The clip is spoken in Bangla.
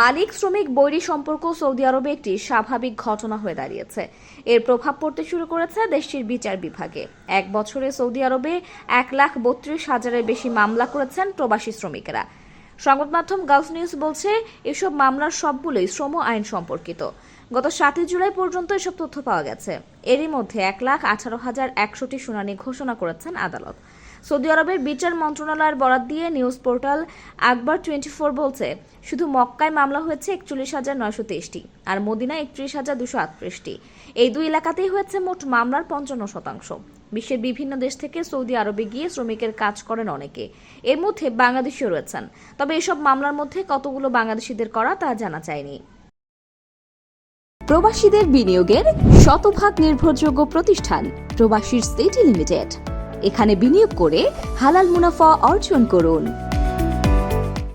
মালিক, শ্রমিক, বৈরী সম্পর্ক সৌদি আরবে একটি স্বাভাবিক ঘটনা হয়ে দাঁড়িয়েছে। এর প্রভাব পড়তে শুরু করেছে দেশটির বিচার বিভাগে। এক বছরে সৌদি আরবে এক লাখ বত্রিশ হাজারের বেশি মামলা করেছেন প্রবাসী শ্রমিকেরা। সংবাদ মাধ্যম গালফ নিউজ বলছে, এসব মামলার সবগুলোই শ্রম আইন সম্পর্কিত। গত সাতই জুলাই পর্যন্ত এসব তথ্য পাওয়া গেছে। এরই মধ্যে এক লাখ আঠারো হাজার একশোটি শুনানি ঘোষণা করেছেন আদালত। সৌদি আরবের বিচার মন্ত্রণালয়ের বরাত দিয়ে news portal Akbar twenty four বলছে, শুধু মক্কায় মামলা হয়েছে একচল্লিশ হাজার নয়শো তেইশটি আর মদিনায় একত্রিশ হাজার দুশো আটত্রিশটি। এই দুই এলাকাতেই হয়েছে মোট মামলার পঞ্চান্ন শতাংশ। বিশ্বের বিভিন্ন দেশ থেকে সৌদি আরবে গিয়ে শ্রমিকের কাজ করেন অনেকে। এর মধ্যে বাংলাদেশিও রয়েছেন। তবে এসব মামলার মধ্যে কতগুলো বাংলাদেশিদের করা তা জানা যায়নি। প্রবাসীদের বিনিয়োগের শতভাগ নির্ভরযোগ্য প্রতিষ্ঠান প্রবাসীর সিটি লিমিটেড। এখানে বিনিয়োগ করে হালাল মুনাফা অর্জন করুন।